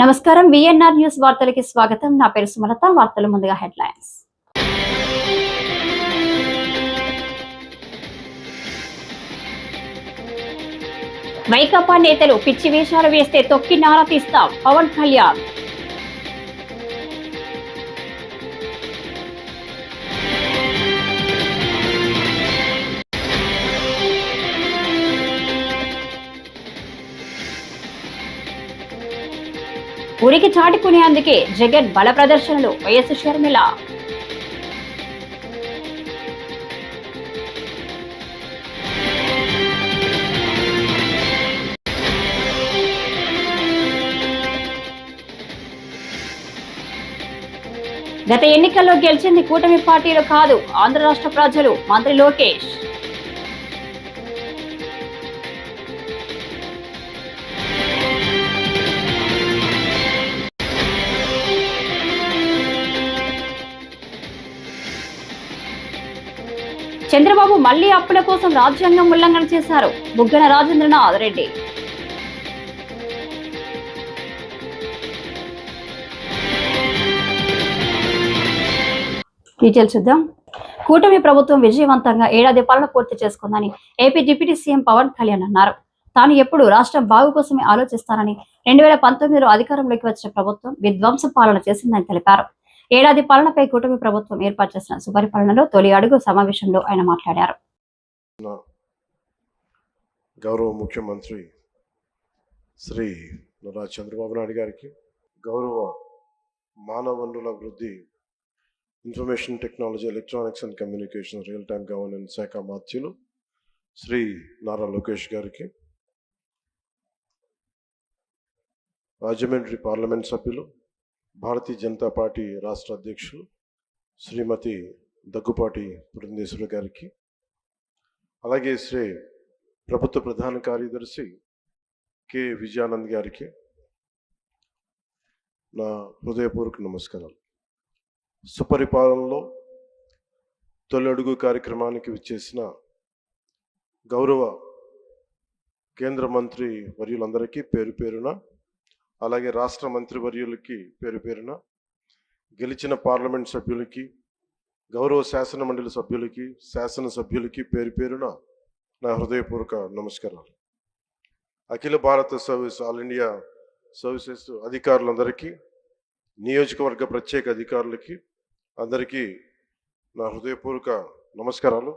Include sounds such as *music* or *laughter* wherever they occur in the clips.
నమస్కారం VNR news వార్తలకి స్వాగతం. నా పేరు సుమలత. వార్తలు ముందుగా హెడ్లైన్స్. వైకాపా నేతలు పిచ్చి వేషాలు వేస్తే తొక్కి నారా తీస్తాం పవన్ కళ్యాణ్. ఉరికి చాటుకునేందుకే జగన్ బల ప్రదర్శనలు వైఎస్ షర్మిల. గత ఎన్నికల్లో గెలిచింది కూటమి పార్టీలు కాదు ఆంధ్ర రాష్ట్ర ప్రజలు మంత్రి లోకేష్. మళ్ళీ అప్పుల కోసం రాజ్యాంగం ఉల్లంఘన చేశారు బుగ్గన రాజేంద్రనాథ్ రెడ్డి. డీటెయిల్స్ చూద్దాం. కూటమి ప్రభుత్వం విజయవంతంగా ఏడాది పాలన పూర్తి చేసుకుందని AP deputy CM Pawan Kalyan అన్నారు. తాను ఎప్పుడు రాష్ట్రం బాగు కోసమే ఆలోచిస్తానని రెండు వేల పంతొమ్మిదిలో అధికారంలోకి వచ్చిన ప్రభుత్వం విధ్వంస పాలన చేసిందని తెలిపారు. ఏడాది పాలనపై కూటమి ప్రభుత్వం ఏర్పాటు చేసిన సుపరిపాలనలో తొలి అడుగు సమావేశంలో ఆయన మాట్లాడారు. గౌరవ ముఖ్యమంత్రి శ్రీ నారా చంద్రబాబు నాయుడు గారికి గౌరవ మానవ వనరుల అభివృద్ధి information technology electronics and communication real time governance శాఖ మాత్యులు శ్రీ నారా లోకేష్ గారికి రాజమండ్రి పార్లమెంట్ సభ్యులు భారతీయ జనతా పార్టీ రాష్ట్ర అధ్యక్షులు శ్రీమతి దగ్గుపాటి బృందేశ్వరి గారికి అలాగే శ్రీ ప్రభుత్వ ప్రధాన కార్యదర్శి కె. విజయానంద్ గారికి నా హృదయపూర్వక నమస్కారాలు. సుపరిపాలనలో తొలి అడుగు కార్యక్రమానికి విచ్చేసిన గౌరవ కేంద్ర మంత్రి వర్యులందరికీ పేరు పేరున అలాగే రాష్ట్ర మంత్రివర్యులకి పేరు పేరున గెలిచిన పార్లమెంట్ సభ్యులకి గౌరవ శాసన మండలి సభ్యులకి శాసన సభ్యులకి పేరు పేరున నా హృదయపూర్వక నమస్కారాలు. అఖిల భారత సర్వీస్ ఆల్ ఇండియా సర్వీసెస్ అధికారులందరికీ నియోజకవర్గ ప్రత్యేక అధికారులకి అందరికీ నా హృదయపూర్వక నమస్కారాలు.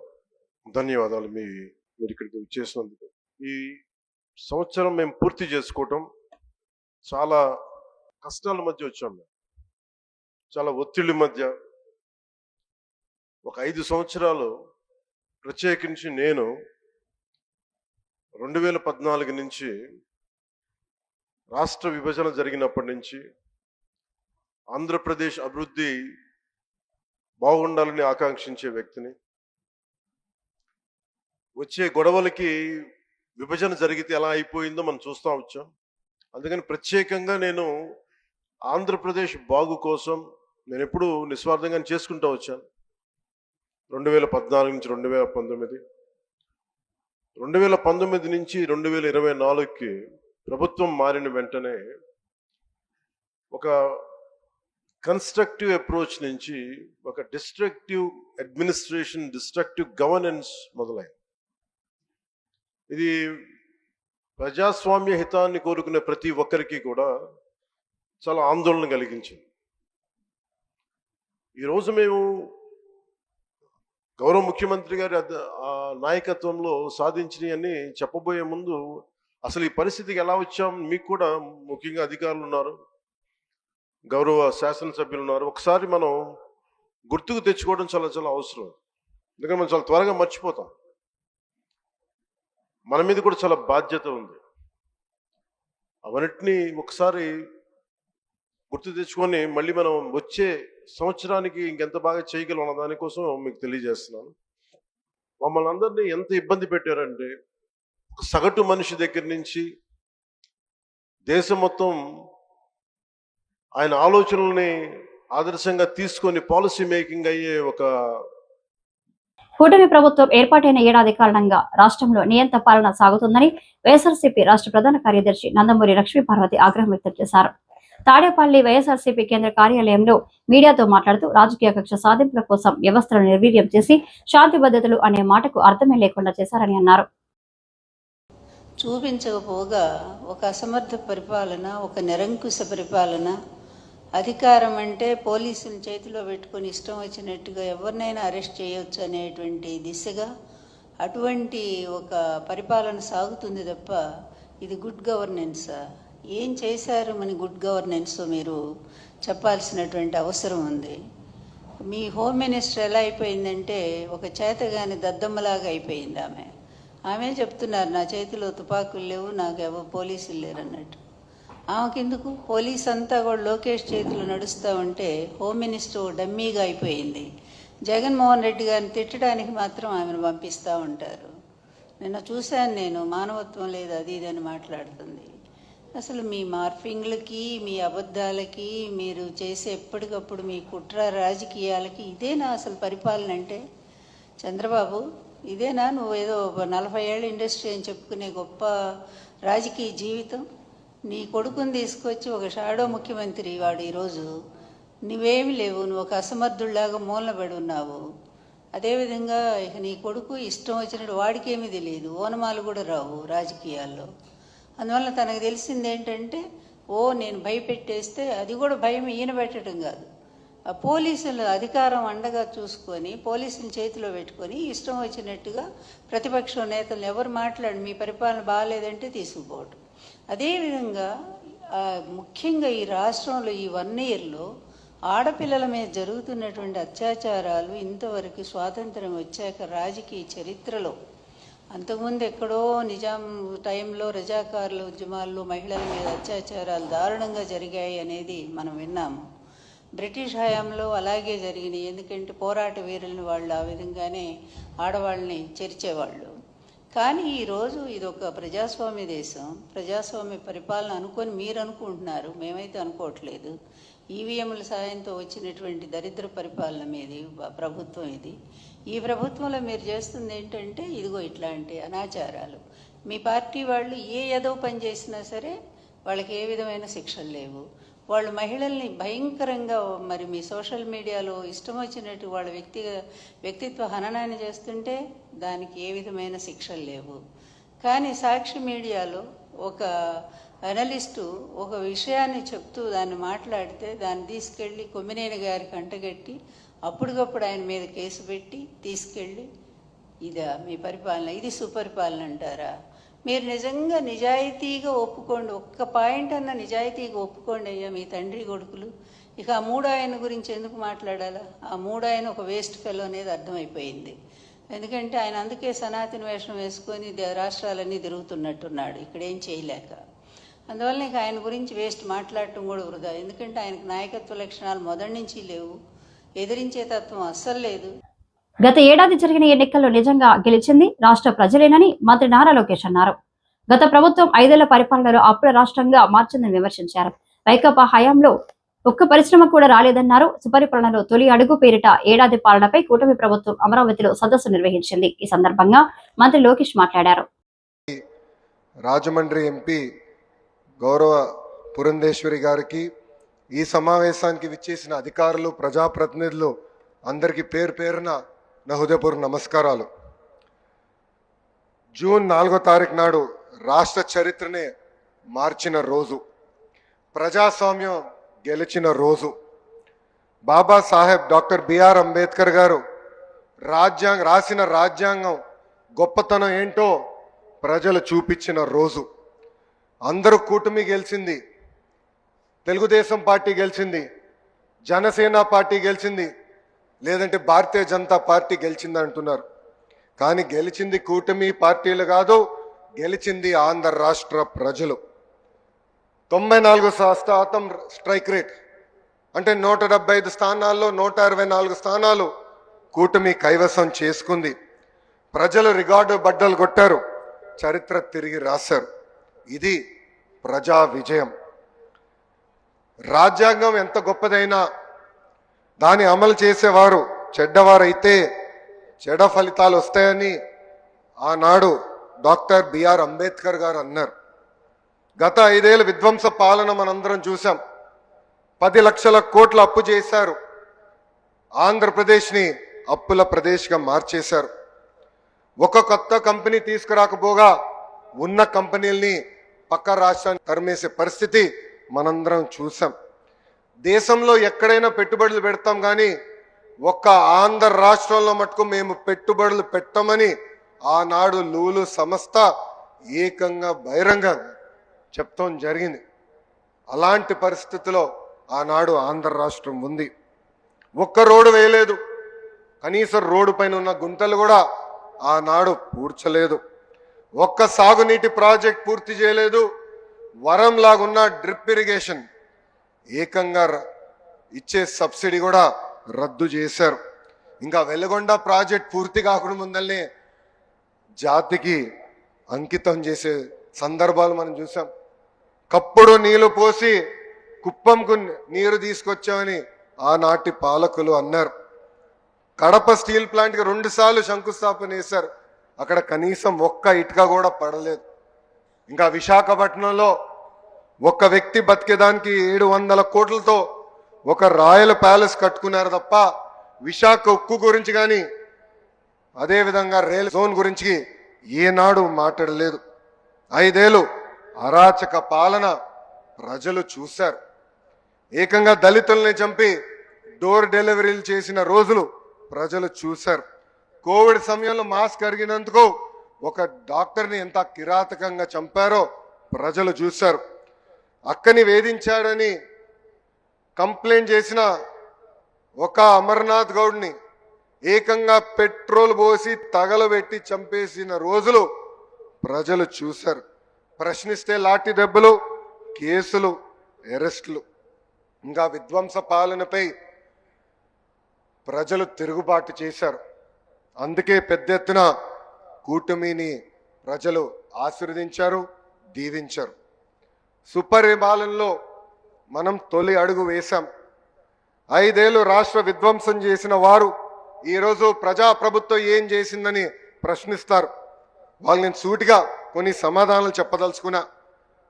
ధన్యవాదాలు మీ మీరు ఇక్కడికి వచ్చేసినందుకు. ఈ సంవత్సరం మేము పూర్తి చేసుకోవటం చాలా కష్టాల మధ్య వచ్చాం మేము. చాలా ఒత్తిళ్ళ మధ్య. ఒక ఐదు సంవత్సరాలు ప్రత్యేకించి నేను రెండు వేల పద్నాలుగు నుంచి రాష్ట్ర విభజన జరిగినప్పటి నుంచి ఆంధ్రప్రదేశ్ అభివృద్ధి బాగుండాలని ఆకాంక్షించే వ్యక్తిని. వచ్చే గొడవలకి విభజన జరిగితే ఎలా అయిపోయిందో మనం చూస్తూ వచ్చాం. అందుకని ప్రత్యేకంగా నేను ఆంధ్రప్రదేశ్ బాగు కోసం నేను ఎప్పుడు నిస్వార్థంగా చేసుకుంటూ వచ్చాను. రెండు వేల పద్నాలుగు నుంచి రెండు వేల పంతొమ్మిది. రెండు వేల పంతొమ్మిది నుంచి రెండు వేల ఇరవై నాలుగుకి ప్రభుత్వం మారిన వెంటనే ఒక కన్స్ట్రక్టివ్ అప్రోచ్ నుంచి ఒక డిస్ట్రక్టివ్ అడ్మినిస్ట్రేషన్ డిస్ట్రక్టివ్ గవర్నెన్స్ మొదలైంది. ఇది ప్రజాస్వామ్య హితాన్ని కోరుకునే ప్రతి ఒక్కరికి కూడా చాలా ఆందోళన కలిగించింది. ఈరోజు మేము గౌరవ ముఖ్యమంత్రి గారి ఆ నాయకత్వంలో సాధించినవన్నీ చెప్పబోయే ముందు అసలు ఈ పరిస్థితికి ఎలా వచ్చాం? మీకు కూడా ముఖ్యంగా అధికారులు ఉన్నారు. గౌరవ శాసనసభ్యులు ఉన్నారు. ఒకసారి మనం గుర్తుకు తెచ్చుకోవడం చాలా చాలా అవసరం. ఎందుకంటే మనం చాలా త్వరగా మర్చిపోతాం. మన మీద కూడా చాలా బాధ్యత ఉంది. అవన్నిటినీ ఒకసారి గుర్తు తెచ్చుకొని మళ్ళీ మనం వచ్చే సంవత్సరానికి ఇంకెంత బాగా చేయగలం అన్న దానికోసం మీకు తెలియజేస్తున్నాను. మమ్మల్ని అందరినీ ఎంత ఇబ్బంది పెట్టారంటే ఒక సగటు మనిషి దగ్గర నుంచి దేశం మొత్తం ఆయన ఆలోచనల్ని ఆదర్శంగా తీసుకొని పాలసీ మేకింగ్ అయ్యే ఒక కూటమి ప్రభుత్వం ఏర్పాటైన ఏడాది కారణంగా రాష్ట్రంలో నియంత పాలన సాగుతుందని వైఎస్ఆర్సీపీ రాష్ట్ర ప్రధాన కార్యదర్శి నందమూరి లక్ష్మీ పార్వతి ఆగ్రహం వ్యక్తం చేశారు. తాడేపల్లి వైఎస్ఆర్సీపీ కేంద్ర కార్యాలయంలో మీడియాతో మాట్లాడుతూ రాజకీయ కక్ష సాధింపుల కోసం వ్యవస్థలను నిర్వీర్యం చేసి శాంతి భద్రతలు అనే మాటకు అర్థమే లేకుండా చేశారని అన్నారు. చూపించకపోగా ఒక అసమర్థ పరిపాలన ఒక నిరంకుశ పరిపాలన అధికారం అంటే పోలీసుల చేతిలో పెట్టుకొని ఇష్టం వచ్చినట్టుగా ఎవరినైనా అరెస్ట్ చేయొచ్చు అనేటువంటి దిశగా అటువంటి ఒక పరిపాలన సాగుతుంది తప్ప ఇది గుడ్ గవర్నెన్సా ఏం చేశారు మన గుడ్ గవర్నెన్స్ మీరు చెప్పాల్సినటువంటి అవసరం ఉంది? మీ హోమ్ మినిస్టర్ ఎలా అయిపోయిందంటే ఒక చేతగాని దద్దమ్మలాగా అయిపోయింది ఆమె. ఆమె చెప్తున్నారు నా చేతిలో తుపాకులు లేవు నాకు ఎవరు పోలీసులు లేరు అన్నట్టు ఆమెకెందుకు? పోలీస్ అంతా కూడా లోకేష్ చేతిలో నడుస్తూ ఉంటే హోమ్ మినిస్టర్ డమ్మీగా అయిపోయింది. జగన్మోహన్ రెడ్డి గారిని తిట్టడానికి మాత్రం ఆమెను పంపిస్తూ ఉంటారు. నిన్న చూశాను నేను మానవత్వం లేదు అది ఇది అని మాట్లాడుతుంది. అసలు మీ మార్ఫింగ్లకి మీ అబద్ధాలకి మీరు చేసే ఎప్పటికప్పుడు మీ కుట్ర రాజకీయాలకి ఇదేనా అసలు పరిపాలన అంటే? చంద్రబాబు ఇదేనా నువ్వు ఏదో ఒక నలభై ఏళ్ళ ఇండస్ట్రీ అని చెప్పుకునే గొప్ప రాజకీయ జీవితం? నీ కొడుకుని తీసుకొచ్చి ఒక షాడో ముఖ్యమంత్రి వాడు ఈరోజు. నువ్వేమి లేవు నువ్వు ఒక అసమర్థుల్లాగా మూలబడి ఉన్నావు. అదేవిధంగా ఇక నీ కొడుకు ఇష్టం వచ్చినట్టు వాడికేమీ తెలియదు. ఓనమాలు కూడా రావు రాజకీయాల్లో. అందువల్ల తనకు తెలిసింది ఏంటంటే ఓ నేను భయపెట్టేస్తే అది కూడా భయం ఈయన పెట్టడం కాదు. ఆ పోలీసులు అధికారం అండగా చూసుకొని పోలీసుని చేతిలో పెట్టుకొని ఇష్టం వచ్చినట్టుగా ప్రతిపక్ష నేతలు ఎవరు మాట్లాడి మీ పరిపాలన బాగాలేదంటే తీసుకుపోవటం. అదేవిధంగా ముఖ్యంగా ఈ రాష్ట్రంలో ఈ వన్ ఇయర్లో ఆడపిల్లల మీద జరుగుతున్నటువంటి అత్యాచారాలు ఇంతవరకు స్వాతంత్రం వచ్చాక రాజకీయ చరిత్రలో. అంతకుముందు ఎక్కడో నిజాం టైంలో రజాకారుల ఉద్యమాల్లో మహిళల మీద అత్యాచారాలు దారుణంగా జరిగాయి అనేది మనం విన్నాము. బ్రిటిష్ హయాంలో అలాగే జరిగినాయి. ఎందుకంటే పోరాట వీరులను వాళ్ళు ఆ విధంగానే ఆడవాళ్ళని చేర్చేవాళ్ళు. కానీ ఈరోజు ఇది ఒక ప్రజాస్వామ్య దేశం. ప్రజాస్వామ్య పరిపాలన అనుకొని మీరు అనుకుంటున్నారు. మేమైతే అనుకోవట్లేదు. ఈవీఎంల సాయంతో వచ్చినటువంటి దరిద్ర పరిపాలన మీది ప్రభుత్వం ఇది. ఈ ప్రభుత్వంలో మీరు చేస్తుంది ఏంటంటే ఇదిగో ఇట్లాంటి అనాచారాలు. మీ పార్టీ వాళ్ళు ఏ ఏదో పని చేసినా సరే వాళ్ళకి ఏ విధమైన శిక్షలు లేవు. వాళ్ళు మహిళల్ని భయంకరంగా మరి మీ సోషల్ మీడియాలో ఇష్టం వచ్చినట్టు వాళ్ళ వ్యక్తి వ్యక్తిత్వ హననాన్ని చేస్తుంటే దానికి ఏ విధమైన శిక్షలు లేవు. కానీ సాక్షి మీడియాలో ఒక అనలిస్టు ఒక విషయాన్ని చెప్తూ దాన్ని మాట్లాడితే దాన్ని తీసుకెళ్ళి కొమ్మినేని గారికి అంటగట్టి అప్పటికప్పుడు ఆయన మీద కేసు పెట్టి తీసుకెళ్ళి ఇదా మీ పరిపాలన ఇది సుపరిపాలన అంటారా? మీరు నిజంగా నిజాయితీగా ఒప్పుకోండి. ఒక్క పాయింట్ అన్న నిజాయితీగా ఒప్పుకోండి అయ్యా మీ తండ్రి కొడుకులు. ఇక ఆ మూడు ఆయన గురించి ఎందుకు మాట్లాడాలా? ఆ మూడు ఆయన ఒక వేస్ట్ ఫెలో అనేది అర్థమైపోయింది. ఎందుకంటే ఆయన అందుకే సనాతన వేషం వేసుకొని రాష్ట్రాలన్నీ తిరుగుతున్నట్టున్నాడు. ఇక్కడ ఏం చేయలేక. అందువల్ల ఇక ఆయన గురించి వేస్ట్ మాట్లాడటం కూడా వృధా. ఎందుకంటే ఆయనకు నాయకత్వ లక్షణాలు మొదటి నుంచి లేవు. ఎదిరించే తత్వం అస్సలు లేదు. గత ఏడాది జరిగిన ఎన్నికల్లో నిజంగా గెలిచింది రాష్ట్ర ప్రజలేనని మంత్రి నారా లోకేష్ అన్నారు. గత ప్రభుత్వం ఐదేళ్ళ పరిపాలనలో అప్పుల రాష్ట్రంగా మార్చిందని విమర్శించారు. వైకాపా హయాంలో ఒక్క పరిశ్రమ కూడా రాలేదన్నారు. సుపరిపాలనలో తొలి అడుగు పేరిట ఏడాది పాలనపై కూటమి ప్రభుత్వం అమరావతిలో సదస్సు నిర్వహించింది. ఈ సందర్భంగా మంత్రి లోకేష్ మాట్లాడారు. రాజమండ్రి ఎంపీ గౌరవ పురంధేశ్వరి గారికి ఈ సమావేశానికి విచ్చేసిన అధికారులు ప్రజాప్రతినిధులు అందరికీ పేరు పేరున నా హృదయపూర్వక నమస్కారాలు. జూన్ నాలుగో తారీఖు నాడు రాష్ట్ర చరిత్రనే మార్చిన రోజు ప్రజాస్వామ్యం గెలిచిన రోజు బాబాసాహెబ్ డాక్టర్ బిఆర్ అంబేద్కర్ గారు రాజ్యాంగ రాసిన రాజ్యాంగం గొప్పతనం ఏంటో ప్రజలు చూపించిన రోజు. అందరూ కూటమి గెలిచింది తెలుగుదేశం పార్టీ గెలిచింది జనసేన పార్టీ గెలిచింది లేదంటే భారతీయ జనతా పార్టీ గెలిచింది అంటున్నారు. కానీ గెలిచింది కూటమి పార్టీలు కాదు గెలిచింది ఆంధ్ర రాష్ట్ర ప్రజలు. తొంభై నాలుగు శాతం స్ట్రైక్ రేట్. అంటే నూట డెబ్బై ఐదు స్థానాల్లో నూట అరవై నాలుగు స్థానాలు కూటమి కైవసం చేసుకుంది. ప్రజలు రికార్డు బడ్డలు కొట్టారు చరిత్ర తిరిగి రాశారు. ఇది ప్రజా విజయం. రాజ్యాంగం ఎంత గొప్పదైనా దాన్ని అమలు చేసేవారు. చెడ్డవారైతే చెడ ఫలితాలు వస్తాయని ఆనాడు డాక్టర్ బిఆర్ అంబేద్కర్ గారు అన్నారు. గత ఐదేళ్ళ విధ్వంస పాలన మనందరం చూసాం పది లక్షల కోట్ల అప్పు చేశారు. ఆంధ్రప్రదేశ్ని అప్పుల ప్రదేశ్గా మార్చేశారు. ఒక కొత్త కంపెనీ తీసుకురాకపోగా ఉన్న కంపెనీల్ని పక్క రాష్ట్రాన్ని తరిమేసే పరిస్థితి మనందరం చూసాం దేశంలో ఎక్కడైనా పెట్టుబడులు పెడతాం కానీ ఒక్క ఆంధ్ర రాష్ట్రంలో మటుకు మేము పెట్టుబడులు పెట్టమని ఆనాడు లూలు సంస్థ ఏకంగా బహిరంగంగా చెప్తాం జరిగింది. అలాంటి పరిస్థితిలో ఆనాడు ఆంధ్ర రాష్ట్రం ఉంది. ఒక్క రోడ్డు వేయలేదు. కనీసం రోడ్డు పైన ఉన్న గుంతలు కూడా ఆనాడు పూడ్చలేదు. ఒక్క సాగునీటి ప్రాజెక్ట్ పూర్తి చేయలేదు. వరం లాగున్న డ్రిప్ ఇరిగేషన్ ఏకంగా ఇచ్చే సబ్సిడీ కూడా రద్దు చేశారు. ఇంకా వెలుగొండ ప్రాజెక్ట్ పూర్తి కాకుండా ముందల్ని జాతికి అంకితం చేసే సందర్భాలు మనం చూసాం. కప్పుడు నీళ్ళు పోసి కుప్పంకు నీరు తీసుకొచ్చామని ఆనాటి పాలకులు అన్నారు. కడప స్టీల్ ప్లాంట్కి రెండు సార్లు శంకుస్థాపన చేశారు. అక్కడ కనీసం ఒక్క ఇటుక కూడా పడలేదు. ఇంకా విశాఖపట్నంలో ఒక వ్యక్తి బతికేదానికి ఏడు వందల కోట్లతో ఒక రాయల్ ప్యాలెస్ కట్టుకున్నారు తప్ప విశాఖ ఉక్కు గురించి కానీ అదేవిధంగా రైల్ జోన్ గురించి ఏనాడు మాట్లాడలేదు. ఐదేళ్ళు అరాచక పాలన ప్రజలు చూశారు. ఏకంగా దళితుల్ని చంపి డోర్ డెలివరీలు చేసిన రోజులు ప్రజలు చూశారు. కోవిడ్ సమయంలో మాస్క్ అరిగినందుకు ఒక డాక్టర్ని ఎంత కిరాతకంగా చంపారో ప్రజలు చూశారు. అక్కని వేధించాడని కంప్లైంట్ చేసిన ఒక అమర్నాథ్ గౌడ్ని ఏకంగా పెట్రోల్ పోసి తగలబెట్టి చంపేసిన రోజులు ప్రజలు చూశారు. ప్రశ్నిస్తే లాఠీ దెబ్బలు కేసులు అరెస్టులు. ఇంకా విధ్వంస పాలనపై ప్రజలు తిరుగుబాటు చేశారు. అందుకే పెద్ద ఎత్తున కూటమిని ప్రజలు ఆశీర్వదించారు దీవించారు. సుపరిపాలనలో మనం తొలి అడుగు వేశాం. ఐదేళ్ళు రాష్ట్ర విధ్వంసం చేసిన వారు ఈరోజు ప్రజాప్రభుత్వం ఏం చేసిందని ప్రశ్నిస్తారు. వాళ్ళని సూటిగా కొన్ని సమాధానాలు చెప్పదలుచుకున్నా.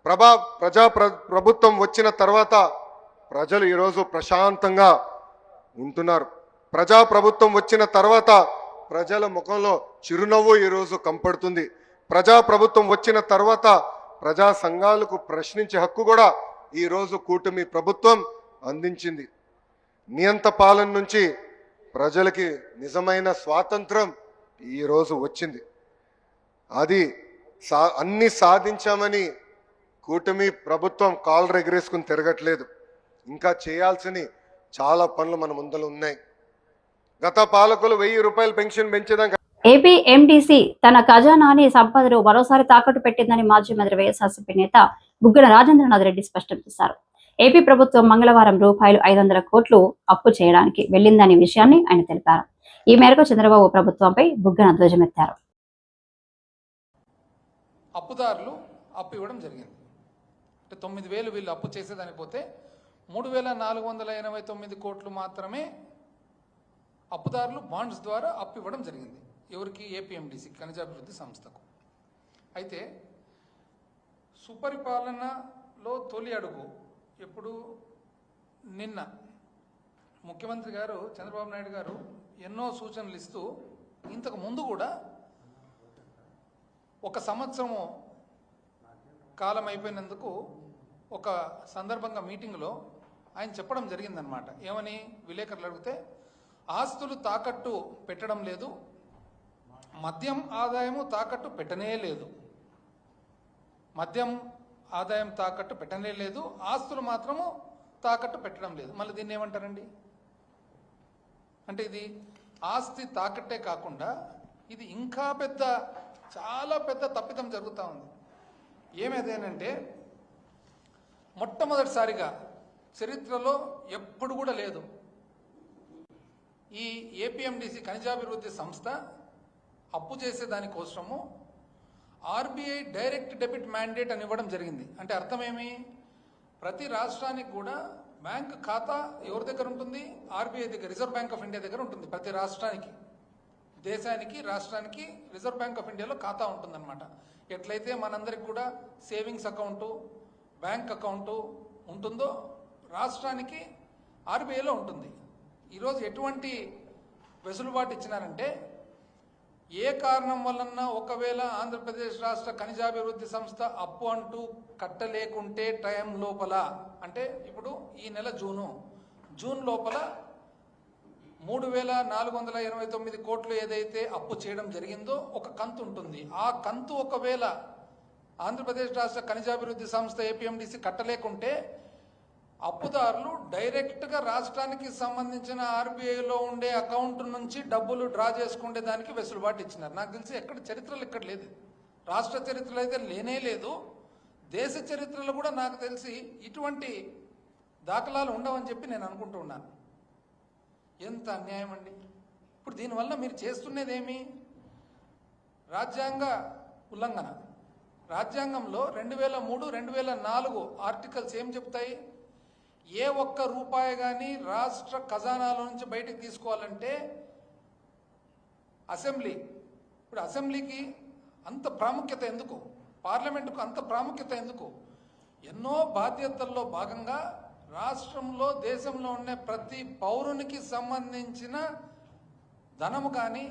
ప్రభా ప్రజా ప్రభుత్వం వచ్చిన తర్వాత ప్రజలు ఈరోజు ప్రశాంతంగా ఉంటున్నారు. ప్రజా ప్రభుత్వం వచ్చిన తర్వాత ప్రజల ముఖంలో చిరునవ్వు ఈరోజు కంపడుతుంది ప్రజా ప్రభుత్వం వచ్చిన తర్వాత ప్రజా సంఘాలకు ప్రశ్నించే హక్కు కూడా ఈరోజు కూటమి ప్రభుత్వం అందించింది. నియంత పాలన నుంచి ప్రజలకి నిజమైన స్వాతంత్రం ఈరోజు వచ్చింది. అది సా అన్ని సాధించామని కూటమి ప్రభుత్వం కాలు రెగరేసుకుని తిరగట్లేదు. ఇంకా చేయాల్సిన చాలా పనులు మన ముందర ఉన్నాయి. గత పాలకులు వెయ్యి రూపాయలు పెన్షన్ పెంచేదాం ఏపీ ఎండీసీ తన ఖజానాని సంపదను మరోసారి తాకట్టు పెట్టిందని మాజీ మంత్రి వైఎస్ఆర్సీపీ నేత బుగ్గన రాజేంద్రనాథ్ రెడ్డి స్పష్టం చేశారు. ఏపీ ప్రభుత్వం మంగళవారం రూపాయలు ఐదు వందల కోట్లు అప్పు చేయడానికి వెళ్ళిందనే విషయాన్ని ఆయన తెలిపారు. ఈ మేరకు చంద్రబాబు ప్రభుత్వంపై బుగ్గన ధ్వజమెత్తారు. అప్పుదారులు అప్పు ఇవ్వడం జరిగింది. అంటే తొమ్మిది వేలు వీళ్ళు అప్పు చేసేదానికి పోతే మూడు వేల నాలుగు వందల ఎనభై తొమ్మిది కోట్లు మాత్రమే అప్పుదారులు బాండ్స్ ద్వారా అప్పు ఇవ్వడం జరిగింది. ఎవరికి? ఏపీఎండిసి ఖనిజాభివృద్ధి సంస్థకు. అయితే సుపరిపాలనలో తొలి అడుగు ఎప్పుడు? నిన్న. ముఖ్యమంత్రి గారు చంద్రబాబు నాయుడు గారు ఎన్నో సూచనలు ఇస్తూ ఇంతకు ముందు కూడా ఒక సంవత్సరము కాలం అయిపోయినందుకు ఒక సందర్భంగా మీటింగ్లో ఆయన చెప్పడం జరిగిందనమాట ఏమని? విలేకరులు అడిగితే ఆస్తులు తాకట్టు పెట్టడం లేదు. మద్యం ఆదాయము తాకట్టు పెట్టనే లేదు. మద్యం ఆదాయం తాకట్టు పెట్టనే లేదు. ఆస్తులు మాత్రము తాకట్టు పెట్టడం లేదు. మళ్ళీ దీన్ని ఏమంటారండి? అంటే ఇది ఆస్తి తాకట్టే కాకుండా ఇది ఇంకా పెద్ద చాలా పెద్ద తప్పిదం జరుగుతూ ఉంది. ఏమేదేనంటే మొట్టమొదటిసారిగా చరిత్రలో ఎప్పుడు కూడా లేదు. ఈ ఏపీఎండిసి ఖనిజాభివృద్ధి సంస్థ అప్పు చేసే దానికోసము ఆర్బీఐ డైరెక్ట్ డెబిట్ మ్యాండేట్ అని ఇవ్వడం జరిగింది. అంటే అర్థమేమి ప్రతి రాష్ట్రానికి కూడా బ్యాంక్ ఖాతా ఎవరి దగ్గర ఉంటుంది? ఆర్బీఐ దగ్గర రిజర్వ్ బ్యాంక్ ఆఫ్ ఇండియా దగ్గర ఉంటుంది ప్రతి రాష్ట్రానికి. దేశానికి రాష్ట్రానికి రిజర్వ్ బ్యాంక్ ఆఫ్ ఇండియాలో ఖాతా ఉంటుందన్నమాట. ఎట్లయితే మనందరికి కూడా సేవింగ్స్ అకౌంటు బ్యాంక్ అకౌంటు ఉంటుందో రాష్ట్రానికి ఆర్బీఐలో ఉంటుంది. ఈరోజు ఎటువంటి వెసులుబాటు ఇచ్చినారంటే ఏ కారణం వలన ఒకవేళ ఆంధ్రప్రదేశ్ రాష్ట్ర ఖనిజాభివృద్ధి సంస్థ అప్పు అంటూ కట్టలేకుంటే టైం లోపల అంటే ఇప్పుడు ఈ నెల జూను జూన్ లోపల మూడు వేల నాలుగు వందల ఎనభై తొమ్మిది కోట్లు ఏదైతే అప్పు చేయడం జరిగిందో ఒక కంతు ఉంటుంది. ఆ కంతు ఒకవేళ ఆంధ్రప్రదేశ్ రాష్ట్ర ఖనిజాభివృద్ధి సంస్థ ఏపీఎండిసి కట్టలేకుంటే అప్పుదారులు డైరెక్ట్గా రాష్ట్రానికి సంబంధించిన ఆర్బీఐలో ఉండే అకౌంట్ నుంచి డబ్బులు డ్రా చేసుకునే దానికి వెసులుబాటు ఇచ్చినారు. నాకు తెలిసి ఎక్కడ చరిత్రలు ఇక్కడ లేదు. రాష్ట్ర చరిత్రలో అయితే లేనే లేదు. దేశ చరిత్రలో కూడా నాకు తెలిసి ఇటువంటి దాఖలాలు ఉండవని చెప్పి నేను అనుకుంటూ ఉన్నాను. ఎంత అన్యాయం అండి. ఇప్పుడు దీనివల్ల మీరు చేస్తున్నదేమి? రాజ్యాంగ ఉల్లంఘన. రాజ్యాంగంలో రెండు వేల మూడు రెండు వేల నాలుగు ఆర్టికల్స్ ఏం చెప్తాయి? ఏ ఒక్క రూపాయి కానీ రాష్ట్ర ఖజానాలో నుంచి బయటకు తీసుకోవాలంటే అసెంబ్లీ. ఇప్పుడు అసెంబ్లీకి అంత ప్రాముఖ్యత ఎందుకు? పార్లమెంటుకు అంత ప్రాముఖ్యత ఎందుకు? ఎన్నో బాధ్యతల్లో భాగంగా రాష్ట్రంలో దేశంలో ఉండే ప్రతి పౌరునికి సంబంధించిన ధనము కానీ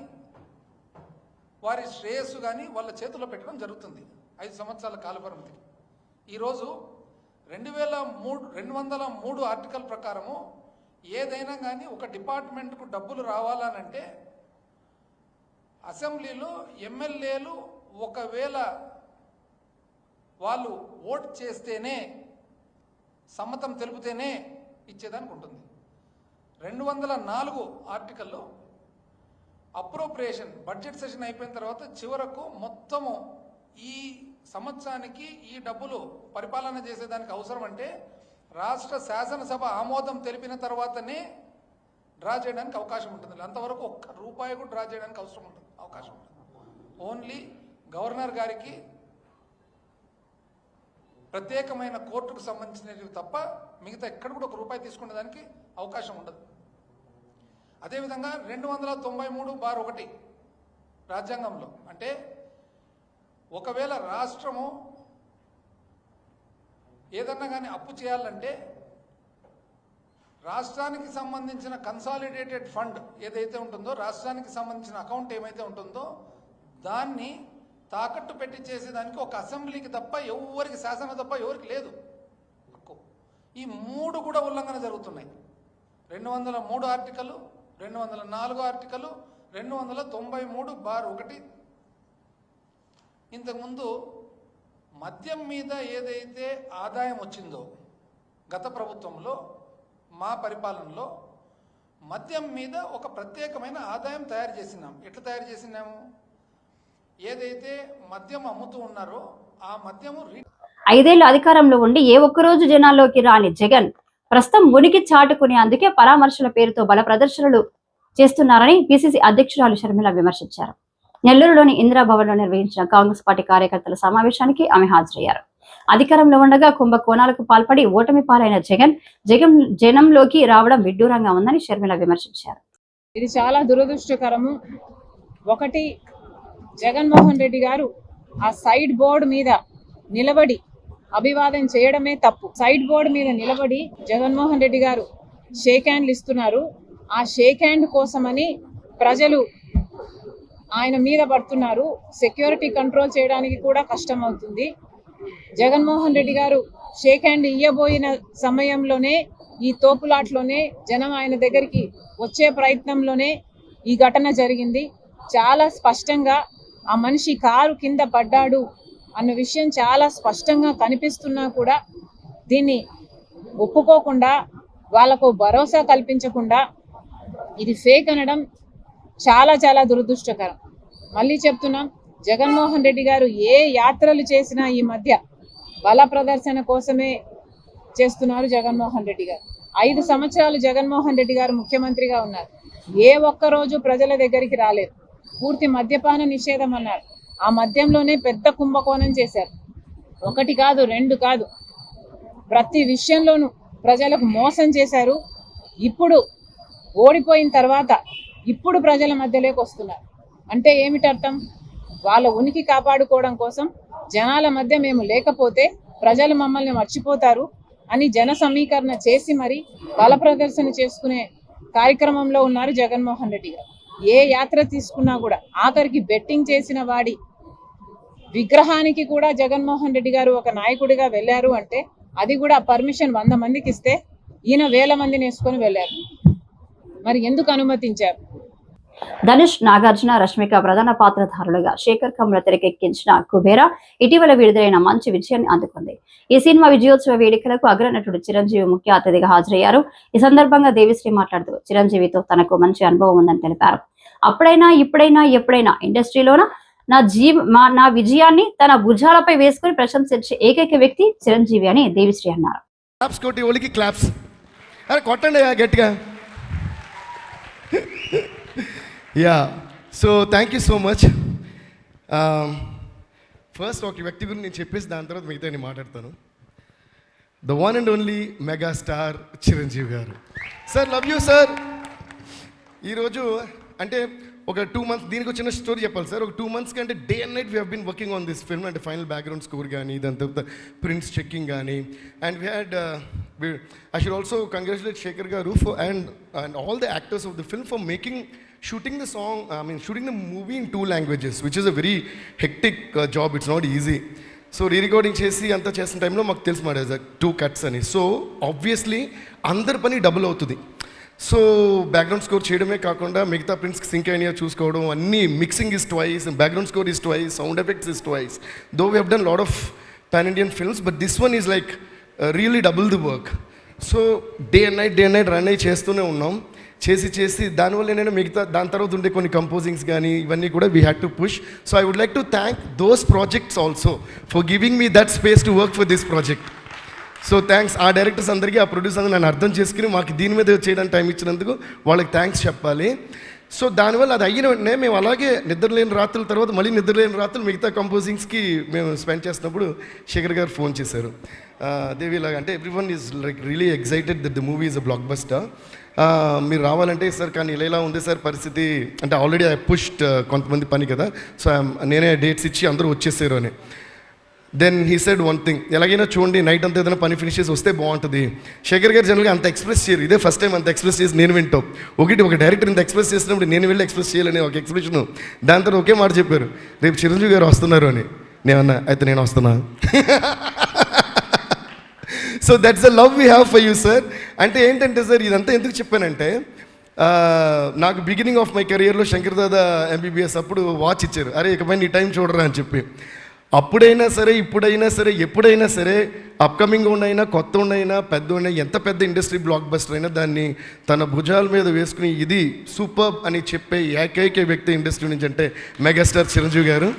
వారి శ్రేయస్సు కానీ వాళ్ళ చేతిలో పెట్టడం జరుగుతుంది ఐదు సంవత్సరాల కాలపరిమితికి. ఈరోజు రెండు వేల మూడు రెండు వందల మూడు ఆర్టికల్ ప్రకారము ఏదైనా కానీ ఒక డిపార్ట్మెంట్కు డబ్బులు రావాలనంటే అసెంబ్లీలో ఎమ్మెల్యేలు ఒకవేళ వాళ్ళు ఓట్ చేస్తేనే సమ్మతం తెలిపితేనే ఇచ్చేదానికి ఉంటుంది. రెండు వందల నాలుగు ఆర్టికల్లో అప్రోప్రియేషన్ బడ్జెట్ సెషన్ అయిపోయిన తర్వాత చివరకు మొత్తము ఈ సంవత్సరానికి ఈ డబ్బులు పరిపాలన చేసేదానికి అవసరం అంటే రాష్ట్ర శాసనసభ ఆమోదం తెలిపిన తర్వాతనే డ్రా చేయడానికి అవకాశం ఉంటుంది. అంతవరకు ఒక్క రూపాయి కూడా డ్రా చేయడానికి అవసరం ఉంటుంది. అవకాశం ఉంటుంది. ఓన్లీ గవర్నర్ గారికి ప్రత్యేకమైన కోర్టుకు సంబంధించినవి తప్ప మిగతా ఎక్కడ కూడా ఒక రూపాయి తీసుకునే దానికి అవకాశం ఉండదు. అదేవిధంగా రెండు వందల తొంభై మూడు బార్ ఒకటి రాజ్యాంగంలో అంటే ఒకవేళ రాష్ట్రము ఏదన్నా కానీ అప్పు చేయాలంటే రాష్ట్రానికి సంబంధించిన కన్సాలిడేటెడ్ ఫండ్ ఏదైతే ఉంటుందో రాష్ట్రానికి సంబంధించిన అకౌంట్ ఏమైతే ఉంటుందో దాన్ని తాకట్టు పెట్టి చేసేదానికి ఒక అసెంబ్లీకి తప్ప ఎవరికి శాసనం తప్ప ఎవరికి లేదు. హక్కు ఈ మూడు కూడా ఉల్లంఘన జరుగుతున్నాయి. రెండు వందల మూడు ఆర్టికలు రెండు వందల నాలుగు ఆర్టికలు రెండు వందల తొంభై మూడు బార్ ఒకటి ఇంతకుముందు మద్యం మీద ఏదైతే ఆదాయం వచ్చిందో గత ప్రభుత్వంలో మా పరిపాలనలో మద్యం మీద ఒక ప్రత్యేకమైన ఆదాయం తయారు చేసినాం. ఎట్లా తయారు చేసినాము? ఏదైతే మద్యం అమ్ముతూ ఉన్నారో ఆ మద్యము రీ ఐదేళ్ళు అధికారంలో ఉండి ఏ ఒక్కరోజు జనాల్లోకి రాని జగన్ ప్రస్తుతం ఉనికి చాటుకుని అందుకే పరామర్శల పేరుతో బల ప్రదర్శనలు చేస్తున్నారని పిసిసి అధ్యక్షురాలు షర్మిల విమర్శించారు. నెల్లూరులోని ఇందిరాభవన్లో నిర్వహించిన కాంగ్రెస్ పార్టీ కార్యకర్తల సమావేశానికి ఆమె హాజరయ్యారు. అధికారంలో ఉండగా కుంభకోణాలకు పాల్పడి ఓటమి పాలైన జగన్ జగన్ జనంలోకి రావడం విడ్డూరంగా ఉందని షర్మిల విమర్శించారు. ఇది చాలా దురదృష్టకరము. ఒకటి జగన్మోహన్ రెడ్డి గారు ఆ సైడ్ బోర్డు మీద నిలబడి అభివాదం చేయడమే తప్పు. సైడ్ బోర్డు మీద నిలబడి జగన్మోహన్ రెడ్డి గారు షేక్ హ్యాండ్లు ఇస్తున్నారు. ఆ షేక్ హ్యాండ్ కోసమని ప్రజలు ఆయన మీద పడుతున్నారు. సెక్యూరిటీ కంట్రోల్ చేయడానికి కూడా కష్టం అవుతుంది జగన్మోహన్ రెడ్డి గారు షేక్ హ్యాండ్ ఇయ్యబోయిన సమయంలోనే ఈ తోపులాట్లోనే జనం ఆయన దగ్గరికి వచ్చే ప్రయత్నంలోనే ఈ ఘటన జరిగింది. చాలా స్పష్టంగా ఆ మనిషి కారు కింద పడ్డాడు అన్న విషయం చాలా స్పష్టంగా కనిపిస్తున్నా కూడా దీన్ని ఒప్పుకోకుండా వాళ్ళకు భరోసా కల్పించకుండా ఇది ఫేక్ అనడం చాలా చాలా దురదృష్టకరం. మళ్ళీ చెప్తున్నాం జగన్మోహన్ రెడ్డి గారు ఏ యాత్రలు చేసినా ఈ మధ్య బల ప్రదర్శన కోసమే చేస్తున్నారు జగన్మోహన్ రెడ్డి గారు. ఐదు సంవత్సరాలు జగన్మోహన్ రెడ్డి గారు ముఖ్యమంత్రిగా ఉన్నారు. ఏ ఒక్క రోజు ప్రజల దగ్గరికి రాలేదు. పూర్తి మద్యపాన నిషేధం అన్నారు. ఆ మద్యంలోనే పెద్ద కుంభకోణం చేశారు. ఒకటి కాదు రెండు కాదు. ప్రతి విషయంలోనూ ప్రజలకు మోసం చేశారు. ఇప్పుడు ఓడిపోయిన తర్వాత ఇప్పుడు ప్రజల మధ్యలోకి వస్తున్నారు. అంటే ఏమిటి అర్థం? వాళ్ళ ఉనికి కాపాడుకోవడం కోసం జనాల మధ్య మేము లేకపోతే ప్రజలు మమ్మల్ని మర్చిపోతారు అని జన సమీకరణ చేసి మరి బల ప్రదర్శన చేసుకునే కార్యక్రమంలో ఉన్నారు జగన్మోహన్ రెడ్డి గారు. ఏ యాత్ర తీసుకున్నా కూడా ఆఖరికి బెట్టింగ్ చేసిన వాడి విగ్రహానికి కూడా జగన్మోహన్ రెడ్డి గారు ఒక నాయకుడిగా వెళ్ళారు అంటే అది కూడా పర్మిషన్ వంద మందికి ఇస్తే ఈయన వేల మందిని వేసుకొని వెళ్ళారు. మరి ఎందుకు అనుమతించారు? ధనుష్ నాగార్జున రష్మిక ప్రధాన పాత్రధారులుగా శేఖర్ కమ్ల తెరకెక్కించిన కుబేరా ఇటీవల విడుదలైన మంచి విజయాన్ని అందుకుంది. ఈ సినిమా విజయోత్సవ వేడుకలకు అగ్రనటుడు చిరంజీవి ముఖ్య అతిథిగా హాజరయ్యారు. ఈ సందర్భంగా దేవిశ్రీ మాట్లాడుతూ చిరంజీవితో తనకు మంచి అనుభవం ఉందని తెలిపారు. అప్పుడైనా ఇప్పుడైనా ఎప్పుడైనా ఇండస్ట్రీలోన నా జీ మా నా విజయాన్ని తన భుజాలపై వేసుకుని ప్రశంసించే ఏకైక వ్యక్తి చిరంజీవి అని దేవిశ్రీ అన్నారు. క్లాప్స్ కొట్టి ఒలికి క్లాప్స్. అరే కొట్టండి గట్టిగా. Yeah so thank you so much first ఒక వ్యక్తి గురించి నేను చెప్పేసి దాని తర్వాత మిగతా నేను మాట్లాడతాను. The one and only mega star Chiranjeevi garu. Sir love you sir ఈరోజు అంటే ఒక టూ మంత్స్ దీనికి వచ్చిన స్టోరీ చెప్పాలి సార్ ఒక టూ మంత్స్ కంటే day and night we been working on this film అంటే ఫైనల్ బ్యాక్గ్రౌండ్ స్కోర్ కానీ దాని తర్వాత ప్రింట్స్ చెక్కింగ్ కానీ and we had I should also congratulate Shekhar garu for and and all the actors of the film for making shooting the song I mean shooting the movie in two languages which is a very hectic job it's not easy so re recording చేసి అంతా చేసిన టైంలో మాకు తెలుసు మాట two cuts అని. So obviously అందరి పని డబుల్ అవుతుంది. సో బ్యాక్గ్రౌండ్ స్కోర్ చేయడమే కాకుండా మిగతా ప్రింట్స్కి సింక్ అయినా చూసుకోవడం అన్నీ mixing is twice background score is twice sound effects is twice though we have done lot of pan Indian films but this one is like really double the work so day and night day and night run అయ్యి చేస్తూనే ఉన్నాం. చేసి చేసి దానివల్ల నేను మిగతా దాని తర్వాత ఉండే కొన్ని కంపోజింగ్స్ కానీ ఇవన్నీ కూడా we had to push so I would like to thank those projects also for giving me that space to work for this project so thanks uh directors అందరికీ ఆ ప్రొడ్యూసర్ అందరూ నన్ను అర్థం చేసుకుని మాకు దీని మీద చేయడానికి టైం ఇచ్చినందుకు వాళ్ళకి థ్యాంక్స్ చెప్పాలి. సో దానివల్ల అది అయిన వెంటనే మేము అలాగే నిద్రలేని రాత్రుల తర్వాత మళ్ళీ నిద్రలేని రాత్రులు మిగతా కంపోజింగ్స్కి మేము స్పెండ్ చేసినప్పుడు శేఖర్ గారు ఫోన్ చేశారు. దేవి ఇలాగ అంటే everyone is like really excited that the movie is a blockbuster మీరు రావాలంటే సార్ కానీ ఇలా ఇలా ఉంది సార్ పరిస్థితి. అంటే ఆల్రెడీ ఐ పుష్డ్ కొంతమంది పని కదా సో um, నేనే డేట్స్ ఇచ్చి అందరూ వచ్చేసారు అని. Then he said one thing ఎలాగైనా చూడండి నైట్ అంతా ఏదైనా పని ఫినిష్ చేసి వస్తే బాగుంటుంది. శేఖర్ గారు జనరల్గా అంత ఎక్స్ప్రెస్ చేయరు. ఇదే ఫస్ట్ టైం అంత ఎక్స్ప్రెస్ చేసి నేను వింటాం. ఒకటి ఒక డైరెక్టర్ ఇంత ఎక్స్ప్రెస్ చేసినప్పుడు నేను వెళ్ళి ఎక్స్ప్రెస్ చేయాలని ఒక ఎక్స్ప్రెషన్ దాని తర్వాత ఒకే మాట చెప్పారు రేపు చిరంజీవి గారు వస్తున్నారు అని. నేనన్నా అయితే నేను వస్తున్నా. *laughs* So that's the love we have for you sir అంటే ఏంటంటే సార్ ఇదంతా ఎందుకు చెప్పానంటే నాకు బిగినింగ్ ఆఫ్ మై కెరియర్లో శంకర్ దాదా ఎంబీబీఎస్ అప్పుడు వాచ్ ఇచ్చారు. అరే ఇకపై నీ టైం చూడరా అని చెప్పి. అప్పుడైనా సరే ఇప్పుడైనా సరే ఎప్పుడైనా సరే అప్కమింగ్ ఉండైనా కొత్త ఉండైనా పెద్ద ఉండైనా ఎంత పెద్ద ఇండస్ట్రీ బ్లాక్ బస్టర్ అయినా దాన్ని తన భుజాల మీద వేసుకుని ఇది సూపర్ అని చెప్పే ఏకైక వ్యక్తి ఇండస్ట్రీ నుంచి అంటే megastar Chiranjeevi garu.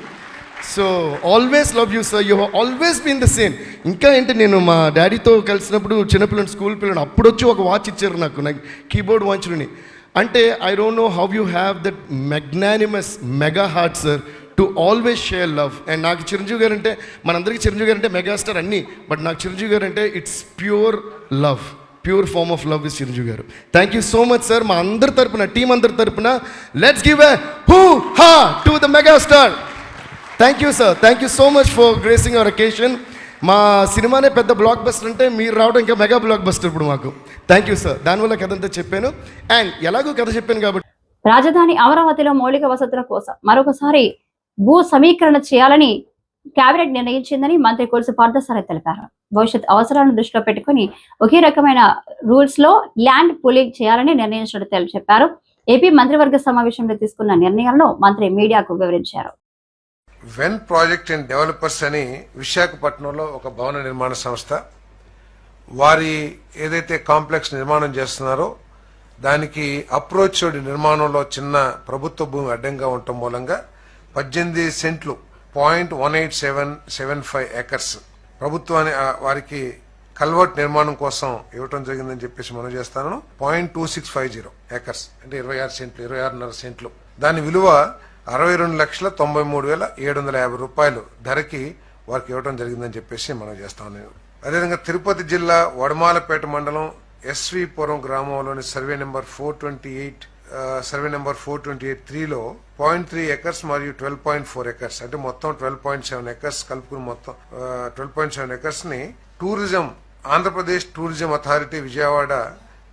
So always love you sir you always been the same ఇంకా ఏంటి నేను మా డాడీతో కలిసినప్పుడు చిన్నపిల్లని స్కూల్ పిల్లలు అప్పుడు వచ్చి ఒక వాచ్ ఇచ్చారు నాకు నాకు కీబోర్డ్ వాచ్లని అంటే I don't know how you have that magnanimous mega heart sir to always share love and నాకు చిరంజీవి గారు అంటే మనందరికీ చిరంజీవి గారు అంటే మెగాస్టార్ అన్నీ. బట్ నాకు చిరంజీవి గారు అంటే it's pure love pure form of love is Chiranjeevi garu. Thank you so much sir మా అందరి తరపున టీం అందరి తరపున let's give a whoo ha to the megastar thank you sir thank you so much for gracing our occasion మా సినిమానే పెద్ద block buster అంటే మీరు రావడం ఇంకా మెగా బ్లాక్ బస్టర్ ఇప్పుడు మాకు. థ్యాంక్ యూ సార్ దానివల్ల కథ అంతా చెప్పాను. అండ్ ఎలాగో కథ చెప్పాను కాబట్టి రాజధాని అమరావతిలో మౌలిక వసతుల కోసం మరొకసారి భూ సమీకరణ చేయాలని కేబినెట్ నిర్ణయించిందని మంత్రి కొలుసు పార్థసారథి తెలిపారు. భవిష్యత్ అవసరాలను దృష్టిలో పెట్టుకుని ఒకే రకమైన రూల్స్లో ల్యాండ్ పూలింగ్ చేయాలని నిర్ణయించినట్టు చెప్పారు. ఏపీ మంత్రివర్గ సమావేశంలో తీసుకున్న నిర్ణయాలను మంత్రి మీడియాకు వివరించారు. వెన్ ప్రాజెక్ట్ అండ్ డెవలపర్స్ అని విశాఖపట్నంలో ఒక భవన నిర్మాణ సంస్థ వారి ఏదైతే కాంప్లెక్స్ నిర్మాణం చేస్తున్నారో దానికి అప్రోచ్ రోడ్ నిర్మాణంలో చిన్న ప్రభుత్వ భూమి అడ్డంగా ఉండటం మూలంగా పద్దెనిమిది సెంట్లు point one eight seven seven five acres ప్రభుత్వాన్ని వారికి కల్వర్ట్ నిర్మాణం కోసం ఇవ్వటం జరిగిందని చెప్పేసి మనం చేస్తాను. Point two six five zero acres అంటే ఇరవై ఆరు సెంట్లు ఇరవై ఆరున్నర సెంట్లు. దాని విలువ అరవై రెండు లక్షల తొంభై మూడు వేల ఏడు వందల యాభై రూపాయలు ధరకి వారికి ఇవ్వడం జరిగిందని చెప్పేసి మనం చేస్తా ఉన్నాం. అదేవిధంగా తిరుపతి జిల్లా వడమాలపేట మండలం ఎస్వీపురం గ్రామంలోని survey number four twenty eight survey number four twenty eight త్రీలో పాయింట్ త్రీ ఎకర్స్ మరియు ట్వెల్వ్ పాయింట్ ఫోర్ ఎకర్స్ అంటే మొత్తం ట్వెల్వ్ పాయింట్ సెవెన్ ఎకర్స్ కలుపుకుని మొత్తం twelve point seven ఎకర్స్ని tourism Andhra Pradesh tourism authority Vijayawada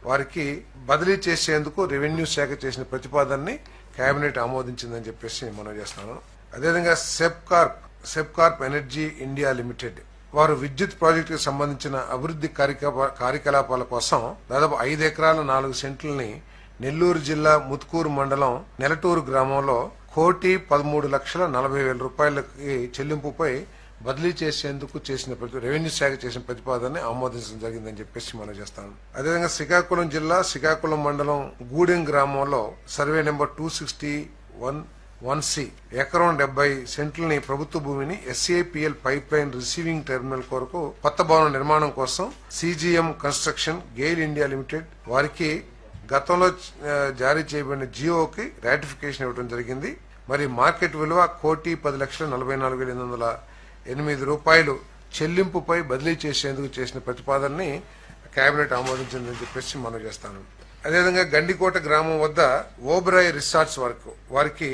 వారికి బదిలీ చేసేందుకు రెవెన్యూ శాఖ చేసిన ప్రతిపాదనని కేబినెట్ ఆమోదించిందని చెప్పేసి మనం చేస్తున్నాను. అదేవిధంగా Sepcorp Sepcorp energy India limited. వారు విద్యుత్ ప్రాజెక్టుకు సంబంధించిన అభివృద్ధి కార్యకలాపాల కోసం దాదాపు ఐదు ఎకరాల నాలుగు సెంట్లని నెల్లూరు జిల్లా ముత్కూరు మండలం నెలటూరు గ్రామంలో కోటి పదమూడు లక్షల నలభై వేల రూపాయలకి చెల్లింపుపై బదిలీ చేసేందుకు చేసిన ప్రతి రెవెన్యూ శాఖ చేసిన ప్రతిపాదనని ఆమోదించడం జరిగిందని చెప్పేసి మనం చేస్తాను అదేవిధంగా శ్రీకాకుళం జిల్లా శ్రీకాకుళం మండలం గూడెం గ్రామంలో survey number two sixty one one C ఎకరం డెబ్బై సెంట్లని ప్రభుత్వ భూమిని SAPL pipe line receiving terminal కొరకు కొత్త భవన నిర్మాణం కోసం CGM construction GAIL India limited వారికి గతంలో జారీ చేయబడిన జియోకి రాటిఫికేషన్ ఇవ్వడం జరిగింది. మరి మార్కెట్ విలువ కోటి పది లక్షల నలభై నాలుగు వేల ఎనిమిది వందల ఎనిమిది రూపాయలు చెల్లింపుపై బదిలీ చేసేందుకు చేసిన ప్రతిపాదనని కేబినెట్ ఆమోదించిందని చెప్పేసి మనం చేస్తాను. అదేవిధంగా గండికోట గ్రామం వద్ద ఓబరాయ్ రిసార్ట్స్ వరకు వారికి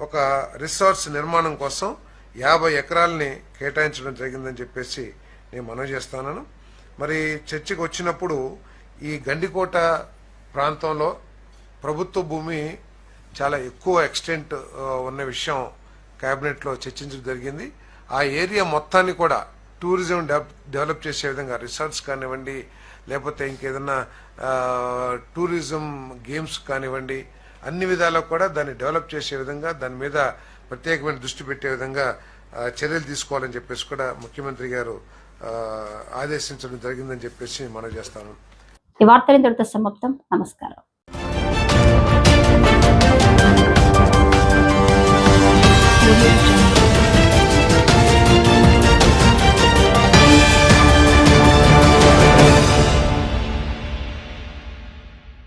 ఒక రిసార్ట్స్ నిర్మాణం కోసం యాభై ఎకరాలని కేటాయించడం జరిగిందని చెప్పేసి నేను మనవి చేస్తాను. మరి చర్చకు వచ్చినప్పుడు ఈ గండికోట ప్రాంతంలో ప్రభుత్వ భూమి చాలా ఎక్కువ ఎక్స్టెంట్ ఉన్న విషయం కేబినెట్లో చర్చించడం జరిగింది. ఆ ఏరియా మొత్తాన్ని కూడా టూరిజం డెవలప్ చేసే విధంగా రిసార్ట్స్ కానివ్వండి లేకపోతే ఇంకేదన్నా టూరిజం గేమ్స్ కానివ్వండి అన్ని విధాలా కూడా దాన్ని డెవలప్ చేసే విధంగా దాని మీద ప్రత్యేకమైన దృష్టి పెట్టే విధంగా చర్యలు తీసుకోవాలని చెప్పేసి కూడా ముఖ్యమంత్రి గారు ఆదేశించడం జరిగిందని చెప్పేసి మనం చేస్తాను నమస్కారం.